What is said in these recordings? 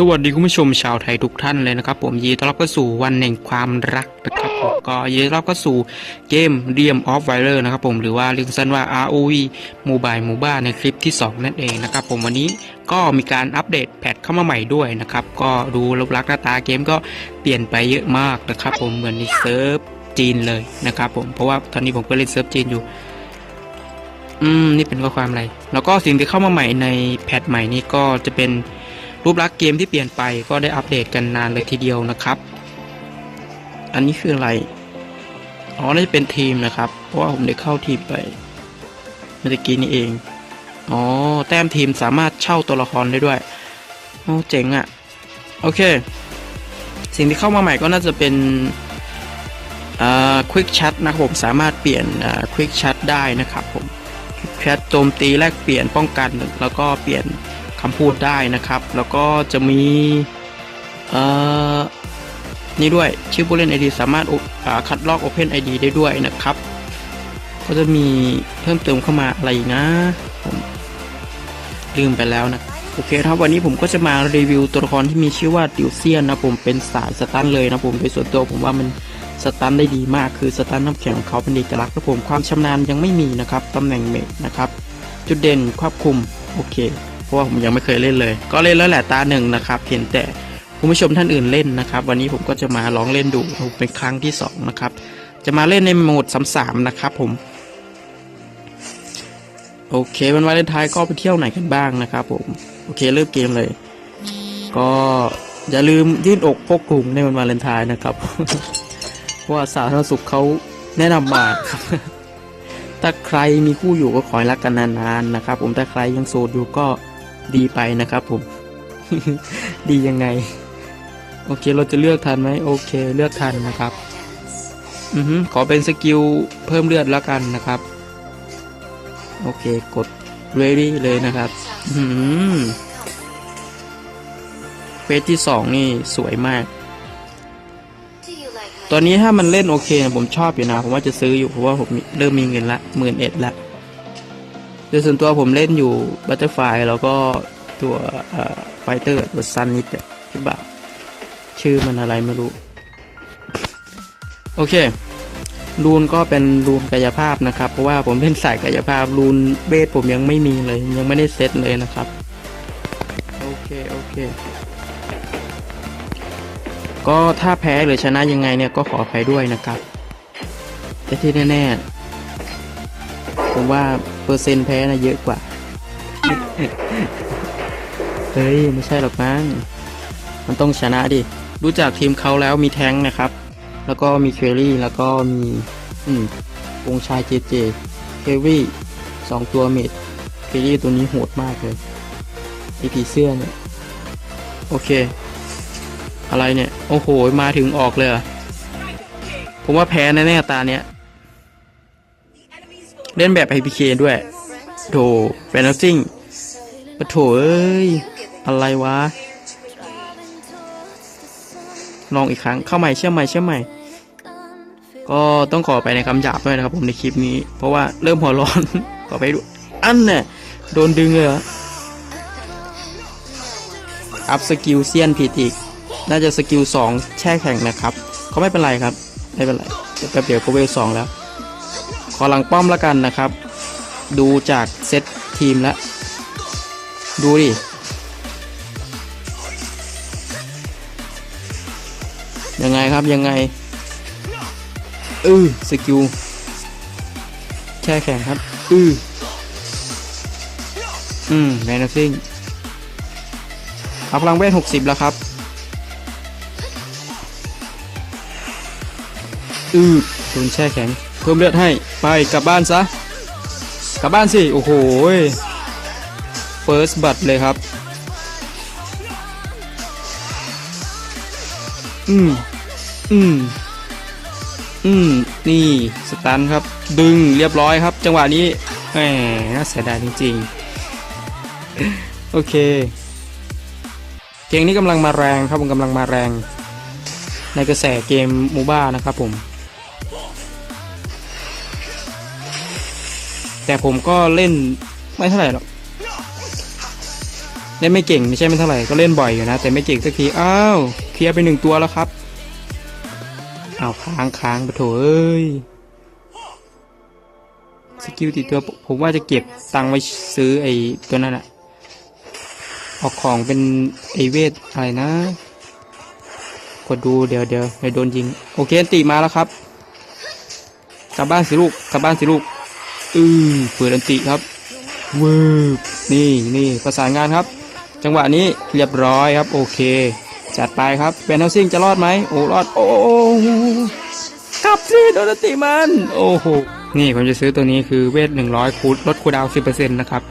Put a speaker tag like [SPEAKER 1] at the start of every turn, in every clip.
[SPEAKER 1] สวัสดีคุณผู้ชมชาวไทยทุกท่านเลยนะครับ ผมยีต้อนรับเข้าสู่วันแห่งความรักนะครับผมก็ยีต้อนรับเข้าสู่เกม r e a m of v i r e r นะครับผมหรือว่าเรียกสั้นว่า ROV Mobile MOBA ในคลิปที่ 2 นั่นเองนะครับผมวันนี้ก็มีการอัปเดตแพทเข้ามาใหม่ด้วยนะครับ ก็ดูรูปลักษณ์หน้าตาเกมก็เปลี่ยนไปเยอะมากนะครับผมเหมือนในเซิร์ฟจีนเลยนะครับผมเพราะว่าตอนนี้ผมก็เล่นเซิร์ฟจีนอยู่อืมนี่เป็นข้อความอะไร แล้วก็สิ่งที่เข้ามาใหม่ในแพทใหม่นี้ก็จะเป็น รูปลักษณ์เกมที่เปลี่ยนไปก็ได้อัปเดตกันนานเลยทีเดียวนะครับ อันนี้คืออะไร อ๋อน่าจะเป็นทีมนะครับ เพราะว่าผมได้เข้าทีมไปเมื่อกี้นี้เอง อ๋อ แต้มทีมสามารถเช่าตัวละครได้ด้วยโอ้เจ๋งอะ่ะ โอเค สิ่งที่เข้ามาใหม่ก็น่าจะเป็นอ่าควิกแชทนะครับผมสามารถเปลี่ยนอ่าควิกแชทได้นะครับผมแชทโจมตีแลกเปลี่ยนป้องกันแล้วก็เปลี่ยน คำพูดได้นะครับ แล้วก็จะมีเอ่อนี่ด้วยชื่อผู้เล่น ID สามารถาคัดลอก Open ID ได้ด้วยนะครับ ก็จะมีเพิ่มเติมเข้ามาอะไรนะผมลืมไปแล้วนะโอเคครับวันนี้ผมก็จะมารีวิวตัวละครที่มีชื่อว่าดิวเซียนนะผมเป็นสายสตันเลยนะผมโดยส่วนตัวผมว่ามันสตันได้ดีมากคือสตันน้ำแข็งของเขาเป็นเอกลักษณ์นะผมความชำนาญยังไม่มีนะครับตำแหน่งเมจนะครับ จุดเด่นควบคุมโอเค เพราะว่าผมยังไม่เคยเล่นเลย ก็เล่นแล้วแหละตาหนึ่งนะครับเห็นแต่คุณผู้ชมท่านอื่นเล่นนะครับ วันนี้ผมก็จะมาลองเล่นดูเป็นครั้งที่สองนะครับจะมาเล่นในโหมดสามสามนะครับ ผมโอเควันวาเลนไทน์ก็ไปเที่ยวไหนกันบ้างนะครับ ผมโอเคเริ่มเกมเลย ก็อย่าลืมยื่นอกพกกลุ่มในวันวาเลนไทน์นะครับว่าสาธารณสุขเขาแนะนำมาครับ ถ้าใครมีคู่อยู่ก็ขอให้รักกันนานๆนะครับ ผมถ้าใครยังโสดอยู่ก็ ดีไปนะครับผม ดียังไง โอเคเราจะเลือกทันไหมโอเค เลือกทันนะครับ อือฮึขอเป็นสกิลเพิ่มเลือดแล้วกันนะครับ โอเค กด ready เลยนะครับ อืมเฟสที่สองนี่สวยมาก ตอนนี้ถ้ามันเล่นโอเคนะผมชอบอยู่นะ ผมว่าจะซื้ออยู่เพราะว่าผมเริ่มมีเงินละหมื่นเอ็ดละ โดยส่วนตัวผมเล่นอยู่บัตเตอร์ไฟแล้วก็ตัวไฟเตอร์ตัวซันนิดที่แบบชื่อมันอะไรไม่รู้ โอเค รูนก็เป็นรูนกายภาพนะครับ เพราะว่าผมเล่นสายกายภาพ รูนเบสผมยังไม่มีเลย ยังไม่ได้เซตเลยนะครับ โอเค โอเค ก็ถ้าแพ้หรือชนะยังไงเนี่ยก็ขออภัยด้วยนะครับแต่ที่แน่ๆ ผมว่าเปอร์เซ็นต์แพ้นะเยอะกว่า เฮ้ย ไม่ใช่หรอกมั้ง มันต้องชนะดิ รู้จักทีมเขาแล้วมีแท้งนะครับ แล้วก็มีเคลลี่ แล้วก็มี อืมวงชายเจเจ เควี่สองตัวเมดเคลลี่ตัวนี้โหดมากเลยไอผีเสื้อเนี่ย โอเค อะไรเนี่ย โอ้โห มาถึงออกเลยเหรอผมว่าแพ้แน่ๆตาเนี้ย เล่นแบบไ p k ด้วยโถแฟนซิ่งปะโถเอ้ย อะไรวะ ลองอีกครั้งเข้าใหม่เชื่อใหม่เชื่อใหม่ ก็ต้องขอไปในคำหยาบด้วยนะครับผมในคลิปนี้ เพราะว่าเริ่มหัวร้อน ขอไปดู อันเนี่ยโดนดึงเลยเหรออัพสกิลเซียนผิดอีก น่าจะสกิลสองแช่แข็งนะครับ เขาไม่เป็นไรครับ ไม่เป็นไรเดี๋ยวแป๊บเดียวก็เวลสองแล้ว ขอหลังป้อมแล้วกันนะครับ ดูจากเซตทีมแล้วดูดิยังไงครับยังไงอือสกิลแช่แข็งครับอืออืมแมนซิ่งเอาพลังเวทหกสิบแล้วครับอือโดนแช่แข็ง พิ่มเลือดให้ไปกลับบ้านซะกลับบ้านสิ โอ้โหเฟิร์สบัตเลยครับ อืม อืม อืม นี่ สตันครับ ดึงเรียบร้อยครับ จังหวะนี้แหมน่าเสียดายจริงๆ โอเค เกมนี้กำลังมาแรงครับผมกำลังมาแรง ในกระแสเกมมูบ้านะครับผม แต่ผมก็เล่นไม่เท่าไหร่หรอกเล่นไม่เก่งไม่ใช่ไม่เท่าไหร่ก็เล่นบ่อยอยู่นะ แต่ไม่เก่งสักทีอ้าวเคลียร์ไปหนึ่งตัวแล้วครับอ้าวค้างค้างไปโถเอ้ยสกิลติดตัวผมว่าจะเก็บตังค์ไว้ซื้อไอ้ตัวนั้นอะออกของเป็นไอเวทอะไรนะ กดดูเดี๋ยวเดี๋ยวเดี๋ยวโดนยิง โอเคติมาแล้วครับ กลับบ้านสิลูก กลับบ้านสิลูก อือเปิดอันติครับวืบนี่นี่ประสานงานครับ จังหวะนี้เรียบร้อยครับโอเค จัดไปครับแบนเทาซิงจะรอดไหมโอ้รอดโอ้กลับสิโดนอันติมันโอ้โหนี่ผมจะซื้อตัวนี้คือเวทหนึ่งร้อยคูดลดคูดาวสิบเปอร์เซ็นต์นะครับ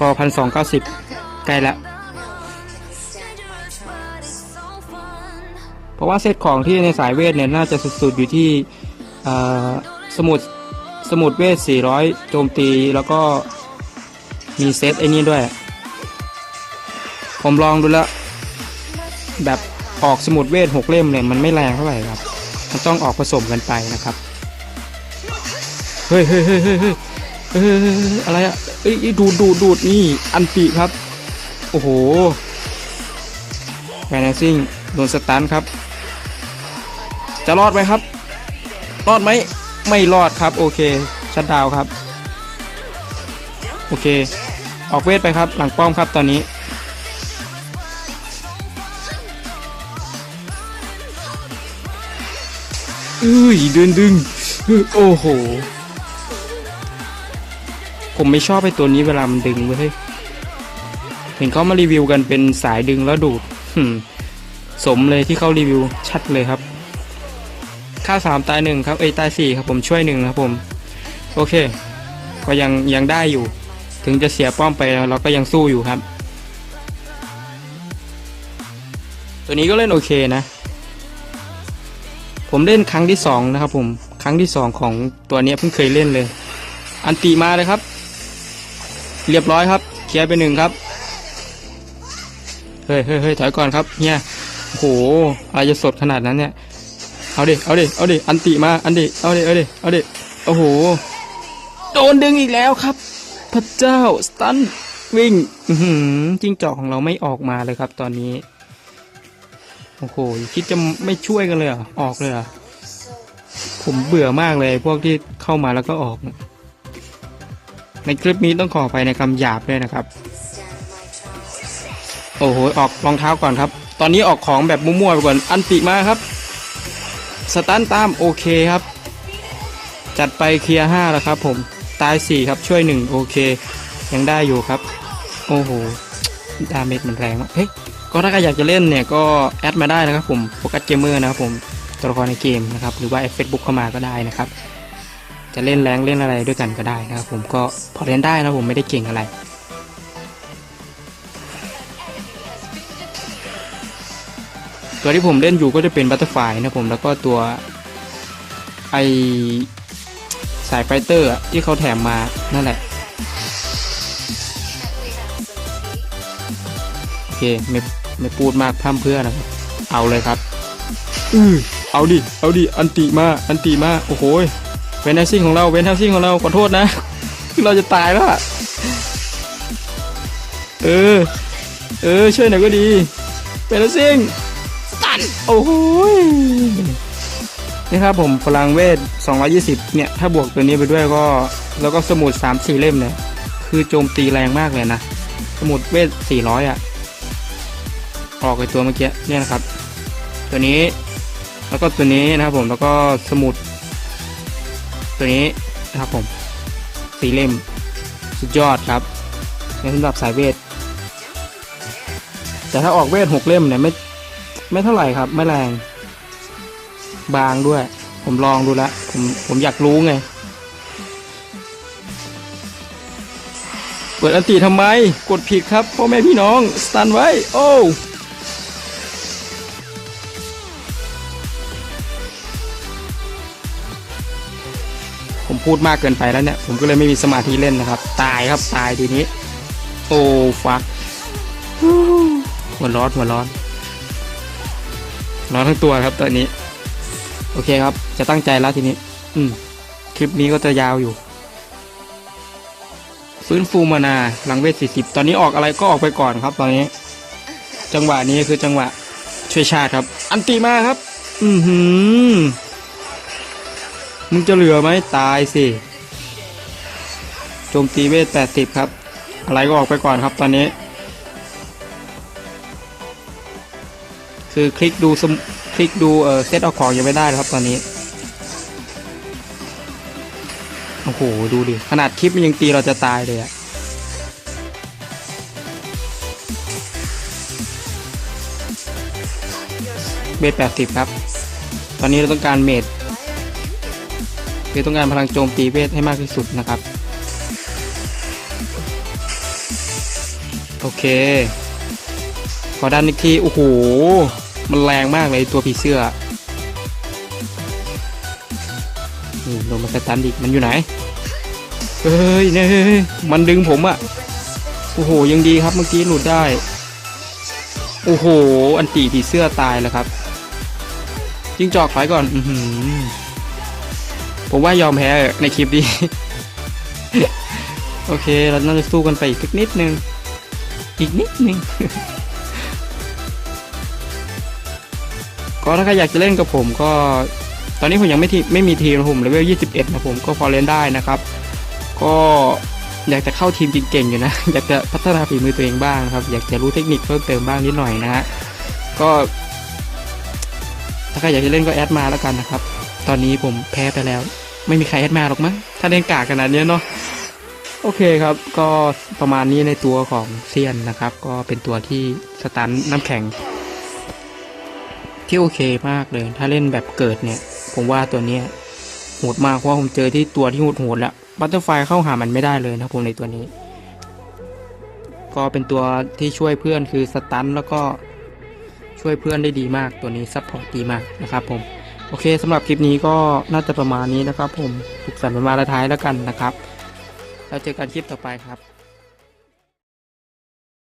[SPEAKER 1] ก็พันสองเก้าสิบใกล้ละเพราะว่าเซตของที่ในสายเวทเนี่ยน่าจะสุดๆอยู่ที่สมุด สมุดเวท 400 โจมตีแล้วก็มีเซตไอ้นี้ด้วย ผมลองดูแล้ว แบบออกสมุดเวท 6 เล่มเนี่ยมันไม่แรงเท่าไหร่ครับ มันต้องออกผสมกันไปนะครับ เฮ้ยเฮ้ยเฮ้ยเฮ้ยเฮ้ยอะไรอะเอ้ยดูดูดูดนี่ อันติครับ โอ้โหแฟนซิงโดนสตันครับ จะรอดไหมครับ รอดไหม ไม่รอดครับ โอเคชัดดาวครับ โอเค ออกเวทไปครับ หลังป้อมครับตอนนี้อุ้ยเดินดึงโอ้โห ผมไม่ชอบไอ้ตัวนี้เวลามันดึงเว้ยเห็นเขามารีวิวกันเป็นสายดึงแล้วดูดสมเลยที่เขารีวิวชัดเลยครับ ค่าสามตายหนึ่งครับเอ้ยตายสี่ครับผมช่วยหนึ่งครับผม โอเค ก็ยังยังได้อยู่ ถึงจะเสียป้อมไปเราก็ยังสู้อยู่ครับ ตัวนี้ก็เล่นโอเคนะ ผมเล่นครั้งที่สองนะครับผมครั้งที่สองของตัวนี้เพิ่งเคยเล่นเลย อันติมาเลยครับ เรียบร้อยครับเคลียร์ไปหนึ่งครับเฮ้ยเฮ้ยเฮ้ยถอยก่อนครับเฮียโอ้โหอะไรจะสดขนาดนั้นเนี่ย เอาดิ เอาดิ เอาดิ อันติมา อันดิ เอาดิ เอาดิ เอาดิ โอ้โห โดนดึงอีกแล้วครับ พระเจ้า สตัน วิ่ง อืจิ้งจอกของเราไม่ออกมาเลยครับ ตอนนี้ โอ้โห คิดจะไม่ช่วยกันเลยเหรอออกเลยเหรอผมเบื่อมากเลยพวกที่เข้ามาแล้วก็ออก ในคลิปนี้ต้องขอไปในคำหยาบด้วยนะครับ โอ้โห ออกรองเท้าก่อนครับ ตอนนี้ออกของแบบมั่วๆไปก่อน อันติมาครับ สตันตามโอเคครับ จัดไปเคลียร์ห้าแล้วครับผมตายสี่ครับช่วยหนึ่งโอเค ยังได้อยู่ครับ โอ้โห ดาเมจมันแรงมากเฮ้ยก็ถ้าใครอยากจะเล่นเนี่ยก็แอดมาได้นะครับผมโฟกัสเกมเมอร์นะครับผมตัวละครในเกมนะครับหรือว่าเฟซบุ๊กเข้ามาก็ได้นะครับ จะเล่นแรงเล่นอะไรด้วยกันก็ได้นะครับผมก็พอเล่นได้นะผมไม่ได้เก่งอะไร ตัวที่ผมเล่นอยู่ก็จะเป็นบัตเตอร์ไฟนะผมแล้วก็ตัวไอสายไฟเตอร์อะที่เขาแถมมานั่นแหละโอเคไม่ไม่พูดมากพร่ำเพรื่อนะครับเอาเลยครับอือเอาดิเอาดิอันติมาอันติมาโอ้โหเวนทัซิ่งของเราเวนทัซิ่งของเราขอโทษนะ เราจะตายแล้วอะเออ เออช่วยหน่อยก็ดีเวนทัซิ่งันโอ้ยนี่ครับผมพลังเวท 220 เนี่ย ถ้าบวกตัวนี้ไปด้วยก็ แล้วก็สมุด 3-4 เล่มเนี่ยคือโจมตีแรงมากเลยนะ สมุดเวท 400 อะ ออกไอตัวเมื่อกี้เนี่ยนะครับ ตัวนี้ แล้วก็ตัวนี้นะครับผมแล้วก็สมุด ตัวนี้นะครับผมสีเล่ม สุดยอดครับในสำหรับสายเวท แต่ถ้าออกเวท 6 เล่มเนี่ยไม่ ไม่เท่าไหร่ครับ ไม่แรง บางด้วย ผมลองดูแล้วผมผมอยากรู้ไง เปิดอันติทำไม กดผิดครับพ่อแม่พี่น้องสตันไว้ โอ้ผมพูดมากเกินไปแล้วเนี่ย ผมก็เลยไม่มีสมาธิเล่นนะครับ ตายครับตายทีนี้ โอ้ฟักหัวร้อนหัวร้อน ร้อนทั้งตัวครับตอนนี้ โอเคครับ จะตั้งใจแล้วทีนี้ อืม คลิปนี้ก็จะยาวอยู่ ฟื้นฟูมานาหลังเวท40ตอนนี้ออกอะไรก็ออกไปก่อนครับ ตอนนี้ จังหวะนี้คือจังหวะช่วยชาติครับ อันตีมาครับ อือหือมึงจะเหลือไหมตายสิโจมตีเวท80ครับ อะไรก็ออกไปก่อนครับตอนนี้ คือคลิกดูคลิกดูเออเซตเอาของยังไม่ได้นะครับตอนนี้โอ้โหดูดิ ขนาดคลิปมันยังตีเราจะตายเลยอะเมด80ครับ ตอนนี้เราต้องการเมดคือต้องการพลังโจมตีเวทให้มากที่สุดนะครับ โอเค ขอดันอีกที โอ้โห มันแรงมากเลยตัวผีเสื้อนี่โดนมันสตันอีกมันอยู่ไหน เฮ้ยเนี่ยมันดึงผมอะโอ้โห ยังดีครับเมื่อกี้หลุดได้ โอ้โห อันตีผีเสื้อตายแล้วครับจิ้งจอกถอยก่อน อืผมว่ายอมแพ้ในคลิปนี้โอเค เราน่าจะสู้กันไปอีกนิดนึง อีกนิดนึง ก็ถ้าใครอยากจะเล่นกับผมก็ ตอนนี้ผมยังไม่ทีไม่มีทีมนะผมเลเวล21นะผมก็พอเล่นได้นะครับ ก็อยากจะเข้าทีมเก่งๆอยู่นะ อยากจะพัฒนาฝีมือตัวเองบ้างครับ อยากจะรู้เทคนิคเพิ่มเติมบ้างนิดหน่อยนะฮะก็ถ้าใครอยากจะเล่นก็แอดมาแล้วกันนะครับ ตอนนี้ผมแพ้ไปแล้ว ไม่มีใครแอดมาหรอกมั้งถ้าเล่นกากขนาดนี้เนาะโอเคครับ ก็ประมาณนี้ในตัวของเซียนนะครับ ก็เป็นตัวที่สตันน้ำแข็ง ที่โอเคมากเลย ถ้าเล่นแบบเกิดเนี่ย ผมว่าตัวเนี้ยโหดมากเพราะผมเจอที่ตัวที่โหดโหดๆแล้วบัตเตอร์ไฟเข้าหามันไม่ได้เลยนะผมในตัวนี้ ก็เป็นตัวที่ช่วยเพื่อนคือสตันแล้วก็ช่วยเพื่อนได้ดีมากตัวนี้ซัพพอร์ตดีมากนะครับผมโอเคสำหรับคลิปนี้ก็น่าจะประมาณนี้นะครับ ผมสุขสันต์วันวาเลนไทน์แล้วกันนะครับ แล้วเจอกันคลิปต่อไปครับ